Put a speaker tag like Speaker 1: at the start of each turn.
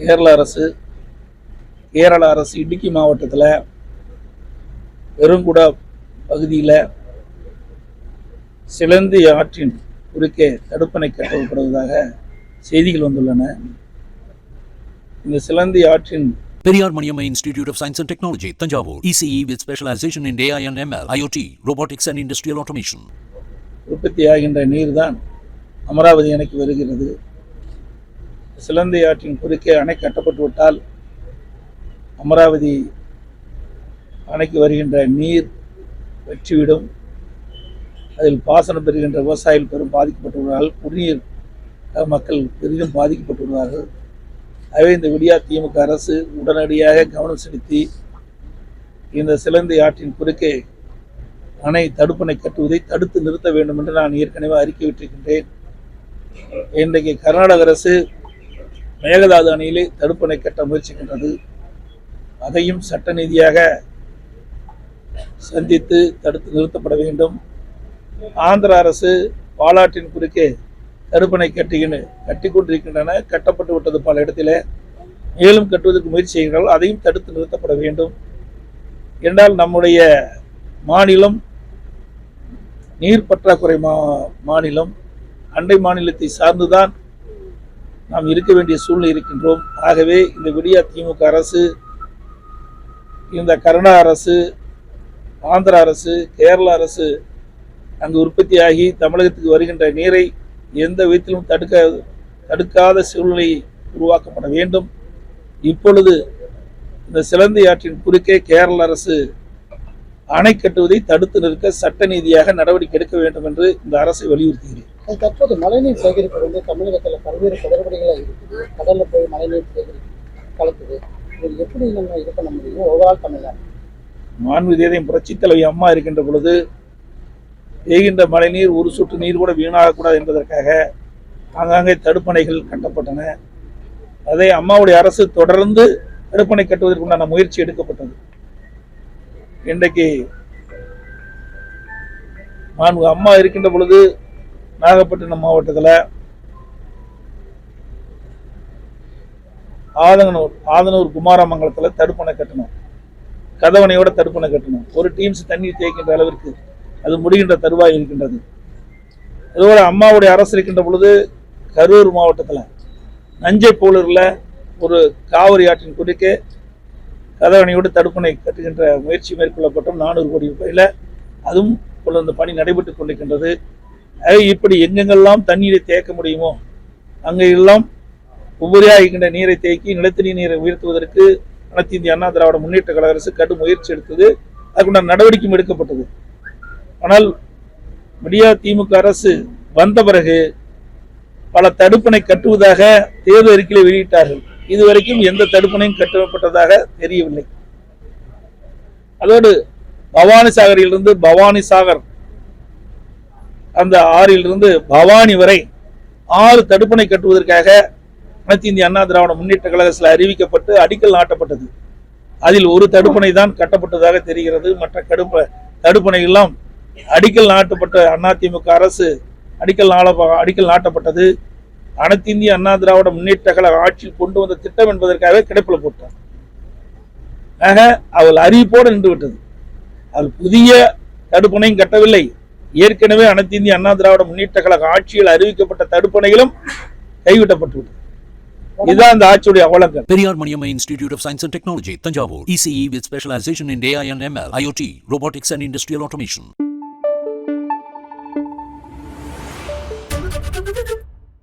Speaker 1: கேரள அரசு கேரள அரசு இடுக்கி மாவட்டத்தில் பெருங்குடா பகுதியில் சிலந்தி ஆற்றின் குறுக்கே தடுப்பணை கட்டப்படுவதாக செய்திகள் வந்துள்ளன இந்த சிலந்தி ஆற்றின்
Speaker 2: Periyar Maniamma Institute of Science and Technology, Tanjavur. ECE with specialization in AI and ML, IoT, robotics and industrial automation.
Speaker 1: உற்பத்தியாகின்ற நீர் தான் அமராவதி அணைக்கு வருகிறது சிலந்தி ஆற்றின் குறுக்கே அணை கட்டப்பட்டு விட்டால் அமராவதி அணைக்கு வருகின்ற நீர் வெற்றிவிடும். அதில் பாசனம் பெறுகின்ற விவசாயிகள் பெரும் பாதிக்கப்பட்டுள்ளார்கள். குடிநீர் மக்கள் பெரிதும் பாதிக்கப்பட்டுள்ளார்கள். ஆகவே இந்த விடியா திமுக அரசு உடனடியாக கவனம் செலுத்தி இந்த சிலந்தி ஆற்றின் குறுக்கே அணை தடுப்பணை கட்டுவதை தடுத்து நிறுத்த வேண்டும் என்று நான் ஏற்கனவே அறிக்கை விட்டிருக்கின்றேன். இன்றைக்கு கர்நாடக அரசு மேகதாது அணையிலே தடுப்பணை கட்ட முயற்சிக்கின்றது. அதையும் சட்ட ரீதியாக சந்தித்து தடுத்து நிறுத்தப்பட வேண்டும். ஆந்திர அரசு பாலாற்றின் குறுக்கே தடுப்பணை கட்டுகின்ற கட்டி கொண்டிருக்கின்றன. கட்டப்பட்டு விட்டது பல இடத்திலே. மேலும் கட்டுவதற்கு முயற்சி செய்கிறார்கள். அதையும் தடுத்து நிறுத்தப்பட வேண்டும். என்றால் நம்முடைய மாநிலம் நீர் பற்றாக்குறை மா மாநிலம் அண்டை மாநிலத்தை சார்ந்துதான் நாம் இருக்க வேண்டிய சூழ்நிலை இருக்கின்றோம். ஆகவே இந்த விடியா திமுக அரசு இந்த கர்நாடக அரசு ஆந்திர அரசு கேரள அரசு அங்கு உற்பத்தியாகி தமிழகத்துக்கு வருகின்ற நீரை எந்த விதத்திலும் தடுக்க தடுக்காத சூழ்நிலை உருவாக்கப்பட வேண்டும். இப்பொழுது இந்த சிலந்தி ஆற்றின் குறுக்கே கேரள அரசு அணை கட்டுவதை தடுத்து நிற்க சட்ட நீதியாக நடவடிக்கை எடுக்க வேண்டும் என்று இந்த அரசை வலியுறுத்துகிறேன்.
Speaker 3: தற்போது மழைநீர் சேகரிப்பு வந்து தமிழகத்தில் பல்வேறு குளறுபடிகளாக இருக்குது. கடலில் போய் மழைநீர் சேகரிப்பு கலக்குது. இது எப்படி நம்ம இது பண்ண முடியும்? ஓவரால் தமிழ்நாடு.
Speaker 1: மாண்பு தேதையும் புரட்சித் தலைவி அம்மா இருக்கின்ற பொழுது பெய்கின்ற மழைநீர் ஒரு சொட்டு நீர் கூட வீணாகக்கூடாது என்பதற்காக ஆங்காங்கே தடுப்பணைகள் கட்டப்பட்டன. அதை அம்மாவுடைய அரசு தொடர்ந்து தடுப்பணை கட்டுவதற்குண்டான முயற்சி எடுக்கப்பட்டது. இன்றைக்கு மாண்பு அம்மா இருக்கின்ற பொழுது நாகப்பட்டினம் மாவட்டத்தில் ஆதங்கனூர் ஆதனூர் குமாரமங்கலத்தில் தடுப்பணை கட்டணும். கதவணையோட தடுப்பணை கட்டணும். ஒரு டீம்ஸ் தண்ணீர் தேய்க்கின்ற அளவிற்கு அது முடிகின்ற தருவாய் இருக்கின்றது. அதுபோல அம்மாவுடைய அரசு இருக்கின்ற பொழுது கரூர் மாவட்டத்தில் நஞ்சை போலூரில் ஒரு காவிரி ஆற்றின் குறுக்கே கதவணையோடு தடுப்பணை கட்டுகின்ற முயற்சி மேற்கொள்ளப்பட்டோம். நானூறு கோடி ரூபாயில். அதுவும் இப்பொழுது அந்த பணி நடைபெற்று கொண்டிருக்கின்றது. இப்படி எங்கெங்கெல்லாம் தண்ணீரை தேக்க முடியுமோ அங்கெல்லாம் உபரியாக நீரை தேக்கி நிலத்தடி நீரை உயர்த்துவதற்கு அனைத்து இந்திய அண்ணா திராவிட முன்னேற்ற கழக அரசு கடும் முயற்சி எடுத்தது. அதுக்குண்டான நடவடிக்கையும் எடுக்கப்பட்டது. ஆனால் விடியா திமுக அரசு வந்த பிறகு பல தடுப்பணை கட்டுவதாக தேர்தல் அறிக்கையில் வெளியிட்டார்கள். இதுவரைக்கும் எந்த தடுப்பணையும் கட்டப்பட்டதாக தெரியவில்லை. அதோடு பவானி சாகரிலிருந்து பவானி சாகர் அந்த ஆறிலிருந்து பவானி வரை ஆறு தடுப்பணை கட்டுவதற்காக அனைத்து இந்திய அண்ணா திராவிட முன்னேற்ற கழகத்தில் அறிவிக்கப்பட்டு அடிக்கல் நாட்டப்பட்டது. அதில் ஒரு தடுப்பணை தான் கட்டப்பட்டதாக தெரிகிறது. மற்ற கடுப்ப தடுப்பணையெல்லாம் அடிக்கல் நாட்டப்பட்ட அதிமுக அரசு அடிக்கல் நாள அடிக்கல் நாட்டப்பட்டது. அனைத்து இந்திய அண்ணா திராவிட முன்னேற்ற கழக ஆட்சியில் கொண்டு வந்த திட்டம் என்பதற்காக கிடைப்பில் போட்டார். ஆக அவள் அறிவிப்போடு நின்று விட்டது. அவள் புதிய தடுப்பணையும் கட்டவில்லை. ஏற்கனவே அனைத்து இந்திய அண்ணா திராவிட முன்னேற்ற கழக ஆட்சியில் அறிவிக்கப்பட்ட தடுப்பணைகளும் கைவிட்டப்பட்டு விட்டது இதுதான் அந்த ஆட்சியுடைய அவலங்கள்
Speaker 2: Maniamma Institute of Science and Technology, Tanjavur. ECE with specialization in AI and ML, IoT, robotics and industrial automation.